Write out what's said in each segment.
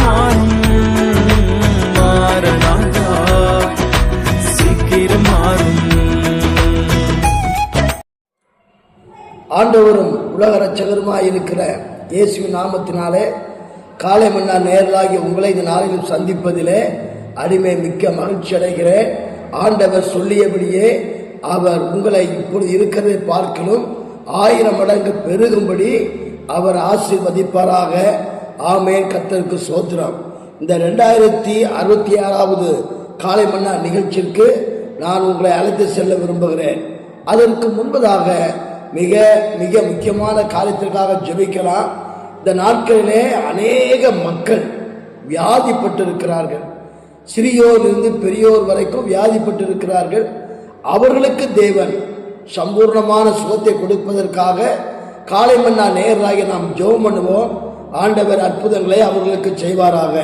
மாறும் சீக்கிரம் மாறும். ஆண்டவரும் உலக ரட்சகருமாய் இருக்கிற இயேசுவின் நாமத்தினாலே காலை மன்னா நேரலாகி உங்களை இந்த நாளிலும் சந்திப்பதிலே அடிமை மிக்க மகிழ்ச்சி அடைகிறேன். ஆண்டவர் சொல்லியபடியே அவர் உங்களை இப்பொழுது இருக்கிறதை பார்க்கலும் ஆயிரம் மடங்கு பெருகும்படி அவர் ஆசிர்வதிப்பாராக. ஆமேன். கத்தருக்கு சோத்திரம் இந்த ரெண்டாயிரத்தி அறுபத்தி ஆறாவது காலை மன்னா நிகழ்ச்சிக்கு நான் உங்களை அழைத்து செல்ல விரும்புகிறேன். அதற்கு முன்பதாக மிக மிக முக்கியமான காரியத்திற்காக ஜெபிக்கலாம். இந்த நாட்களிலே அநேக மக்கள் வியாதிப்பட்டிருக்கிறார்கள். சிறியோரிலிருந்து பெரியோர் வரைக்கும் வியாதிப்பட்டிருக்கிறார்கள். அவர்களுக்கு தேவன் சம்பூர்ணமான சுகத்தை கொடுப்பதற்காக காலை மன்னா நேராகி நாம் ஜெபம் பண்ணுவோம். ஆண்டவர் அற்புதங்களை அவர்களுக்கு செய்வாராக.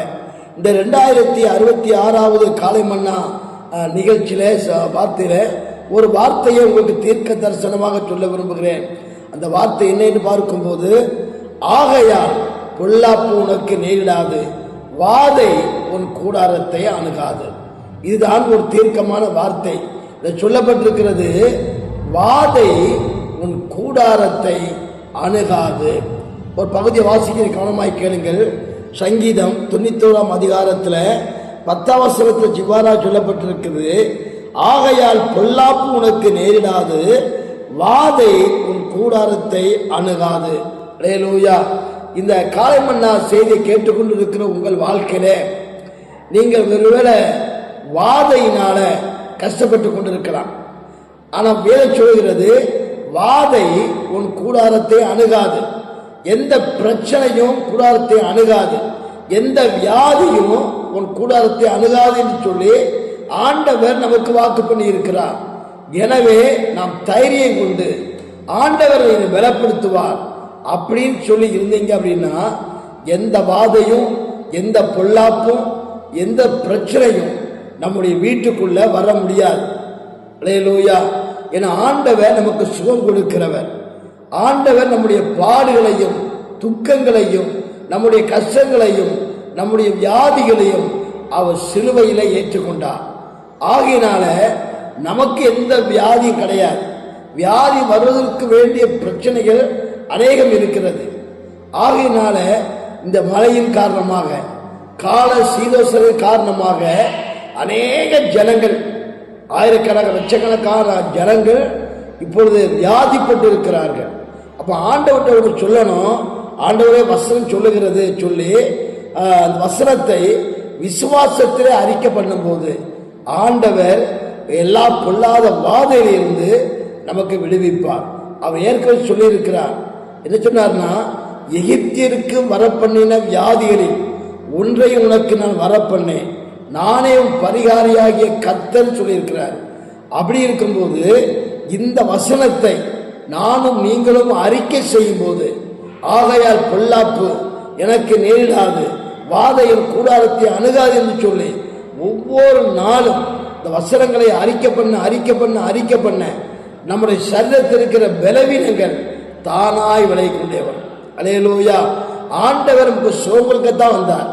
இந்த ரெண்டாயிரத்தி அறுபத்தி ஆறாவது காலை மன்னா நிகழ்ச்சியில ச- ஒரு வார்த்தையை உங்களுக்கு தீர்க்க தரிசனமாக சொல்ல விரும்புகிறேன். அந்த வார்த்தை என்னன்னு பார்க்கும்போது ஆகையால் பொல்லாப்பு உனக்கு நேரிடாது வாதை உன் கூடாரத்தை அணுகாது. இதுதான் ஒரு தீர்க்கமான வார்த்தை. இதை சொல்லப்பட்டிருக்கிறது வாதை உன் கூடாரத்தை அணுகாது. ஒரு பகுதியை வாசிக்கிற கவனமாய் கேளுங்கள். சங்கீதம் தொண்ணூத்தோராம் அதிகாரத்தில் பத்தாம் வசனத்தில் ஜிவாரா சொல்லப்பட்டிருக்குது. ஆகையால் பொல்லாப்பு உனக்கு நேரிடாது வாதை உன் கூடாரத்தை அணுகாது. ரேலூயா இந்த காலைமன்னா செய்தியை கேட்டுக்கொண்டு இருக்கிற உங்கள் வாழ்க்கையில நீங்கள் ஒருவேளை வாதையினால கஷ்டப்பட்டு கொண்டிருக்கலாம். ஆனால் வேலை சொல்கிறது வாதை உன் கூடாரத்தை அணுகாது. எந்த பிரச்சனையும் கூடாரத்தை அணுகாது. எந்த வியாதியும் உன் கூடாரத்தை அணுகாது என்று சொல்லி ஆண்டவர் நமக்கு வாக்கு பண்ணி இருக்கிறார் எனவே நாம் தைரியம் கொண்டு ஆண்டவர் என்னை பலப்படுத்துவார். அப்படின்னு சொல்லி இருந்தீங்க அப்படின்னா எந்த வாதையும் எந்த பொல்லாப்பும் எந்த பிரச்சனையும் நம்முடைய வீட்டுக்குள்ள வர முடியாது. அல்லேலூயா என ஆண்டவர் நமக்கு சுகம் கொடுக்கிறவர். ஆண்டவர் நம்முடைய பாடுகளையும் துக்கங்களையும் நம்முடைய கஷ்டங்களையும் நம்முடைய வியாதிகளையும் அவர் சிலுவையில ஏற்றுக்கொண்டார். ஆகையினால நமக்கு எந்த வியாதியும் கிடையாது. வியாதி வருவதற்கு வேண்டிய பிரச்சனைகள் அநேகம் இருக்கிறது. ஆகையினால இந்த மழையின் காரணமாக கால சீதோசன காரணமாக அநேக ஜனங்கள் ஆயிரக்கணக்கான லட்சக்கணக்கான ஜனங்கள் இப்பொழுது வியாதிப்பட்டு இருக்கிறார்கள் அப்போ ஆண்டவர்கிட்ட ஒன்று சொல்லணும். ஆண்டவரே வசனம் சொல்லுகிறது சொல்லி அந்த வசனத்தை விசுவாசத்திலே அறிக்கை பண்ணும்போது ஆண்டவர் எல்லா பொல்லாத வாதையிலிருந்து நமக்கு விடுவிப்பார். அவர் ஏற்கனவே சொல்லியிருக்கிறார். என்ன சொன்னார்னா எகிப்திற்கு வரப்பண்ணின வியாதிகளில் ஒன்றை உனக்கு நான் வரப்பண்ணேன். நானே உன் பரிகாரியாகிய கர்த்தர் சொல்லியிருக்கிறார். அப்படி இருக்கும்போது இந்த வசனத்தை நானும் நீங்களும் அறிக்கை செய்யும் போது ஆகையால் பொல்லாப்பு எனக்கு நேரிடாது வாதையின் கூடாரத்தை அணுகாது என்று சொல்லி ஒவ்வொரு நாளும் இந்த வசனங்களை அறிக்கை பண்ண அறிக்கை பண்ண அறிக்கை பண்ண நம்முடைய சரீரத்தில் இருக்கிற பலவீனங்கள் தானாய் விலை கொண்டேவர் அலையலூயா ஆண்டவர் நமக்கு சோம்பலுக்குத்தான் வந்தார்.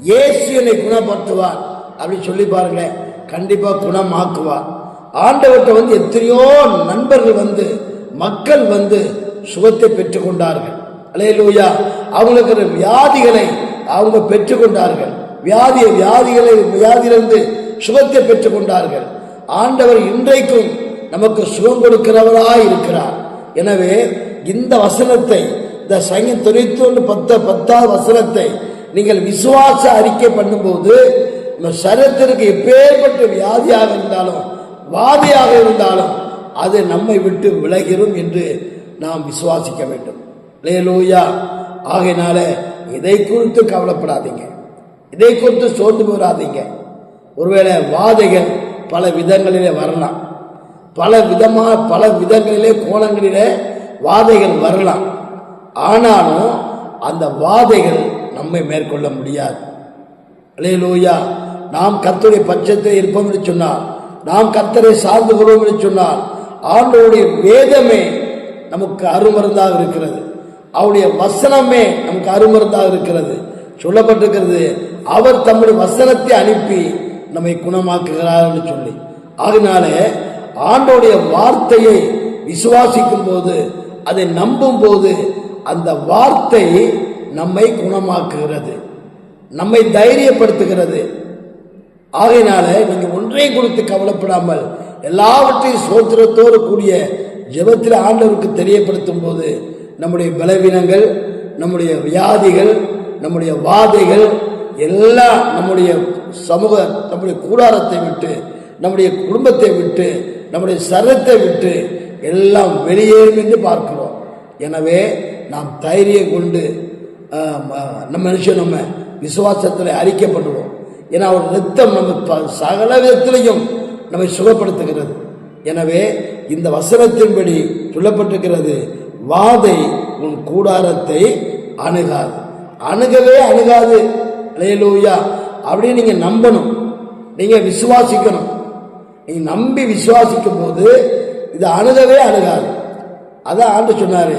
இயேசு என்னை குணப்படுத்துவார் அப்படின்னு சொல்லி பாருங்க கண்டிப்பா குணமாக்குவார். ஆண்டவர்கிட்ட வந்து எத்தனையோ நண்பர்கள் வந்து மக்கள் வந்து சுகத்தை பெற்றுக்கொண்டார்கள். அலையலூயா. அவங்களுக்கு வியாதிகளை அவங்க பெற்றுக்கொண்டார்கள். வியாதியை வியாதிகளை வியாதியிலிருந்து சுகத்தை பெற்றுக்கொண்டார்கள். ஆண்டவர் இன்றைக்கும் நமக்கு சுகம் கொடுக்கிறவராய் இருக்கிறார். எனவே இந்த வசனத்தை இந்த சங்கி தொண்ணூத்தி ஒன்று பத்தாவது வசனத்தை நீங்கள் விசுவாச அறிக்கை பண்ணும்போது நம்ம சரீரத்திற்கு எப்பேற்பட்ட வியாதியாக இருந்தாலும் வாதியாக இருந்தாலும் அது நம்மை விட்டு விலகிடும் என்று நாம் விசுவாசிக்க வேண்டும். லேலூயா ஆகையினால இதை குறித்து கவலைப்படாதீங்க. இதை குறித்து சோர்ந்து போராதீங்க ஒருவேளை வாதைகள் பல விதங்களிலே வரலாம். பல விதமா பல விதங்களிலே கோணங்களிலே வாதைகள் வரலாம். ஆனாலும் அந்த வாதைகள் நம்மை மேற்கொள்ள முடியாது. அலேலூயா நாம் கத்துடைய பட்சத்தில் இருப்போம் என்று சொன்னால் நாம் கர்த்தரை சார்ந்து கொள்வோம் என்று சொன்னால் ஆண்டோடைய வேதமே நமக்கு அருமருந்தாக இருக்கிறது. அவருடைய வசனமே நமக்கு அருமருந்தாக இருக்கிறது. சொல்லப்பட்டிருக்கிறது அவர் தம்முடைய வசனத்தை அனுப்பி நம்மை குணமாக்குகிறார் என்று சொல்லி. அதனால ஆண்டோடைய வார்த்தையை விசுவாசிக்கும் போது அதை நம்பும் போது அந்த வார்த்தை நம்மை குணமாக்குகிறது நம்மை தைரியப்படுத்துகிறது. ஆகையினால நீங்க ஒன்றை கொடுத்து கவலைப்படாமல் எல்லாவற்றையும் சோத்திரத்தோடு கூடிய ஜெபத்தில் ஆண்டவருக்கு தெரியப்படுத்தும் போது நம்முடைய பலவீனங்கள் நம்முடைய வியாதிகள் நம்முடைய வாதைகள் எல்லாம் நம்முடைய சமூக நம்முடைய கூடாரத்தை விட்டு நம்முடைய குடும்பத்தை விட்டு நம்முடைய சரத்தை விட்டு எல்லாம் வெளியேறும் என்று பார்க்கிறோம். எனவே நாம் தைரியம் கொண்டு நம்ம மனுஷன் நம்ம விசுவாசத்தில் அறிக்கைப்படுவோம் ஏன்னா அவர் நித்தம் நம்ம ப- சகல விதத்திலையும் நம்மை சுகப்படுத்துகிறது. எனவே இந்த வசனத்தின்படி சொல்லப்பட்டிருக்கிறது வாதை உன் கூடாரத்தை அணுகாது. அணுகவே அணுகாது. அலையலூயா. அப்படின்னு நீங்க நம்பணும். நீங்க விசுவாசிக்கணும். நீங்கள் நம்பி விசுவாசிக்கும் போது இது அணுகவே அணுகாது. அதான் ஆண்டு சொன்னாரு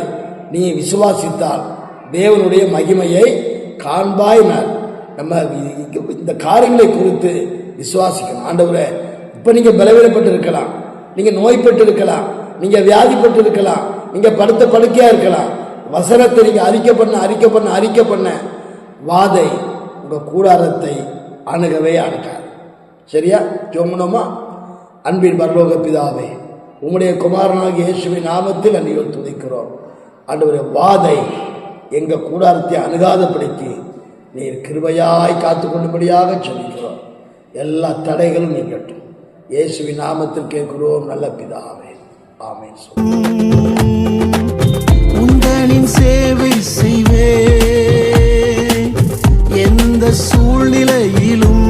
நீ விசுவாசித்தால் தேவனுடைய மகிமையை காண்பாயினார் நம்ம இந்த காரியங்களை குறித்து விசுவாசிக்கணும். ஆண்டவரை இப்போ நீங்கள் பலவீனப்பட்டு இருக்கலாம் நீங்கள் நோய்பட்டு இருக்கலாம் நீங்கள் வியாதிப்பட்டு இருக்கலாம் நீங்கள் படுத்த படுக்கையாக இருக்கலாம். வசனத்தை நீங்கள் அறிக்கை பண்ண அறிக்கை பண்ண அறிக்கை பண்ண வாதை உங்கள் கூடாரத்தை அணுகவே அணுகார் சரியா? ஜோமனமா? அன்பின் பரலோக பிதாவே உம்முடைய குமாரனாக இயேசுவின் நாமத்தில் அன்னையோடு துதிக்கிறோம். ஆண்டவரே வாதை எங்கள் கூடாரத்தை அணுகாதபடிக்கு நீர் கிருபையாய் காத்து கொண்டுபடியாக சொல்கிறோம் எல்லா தடைகளும் நீங்கட்டும். இயேசுவி நாமத்தில் கேட்கிறோம் நல்ல பிதாவே. ஆமேன். உங்களின் சேவை செய்வே எந்த சூழ்நிலையிலும்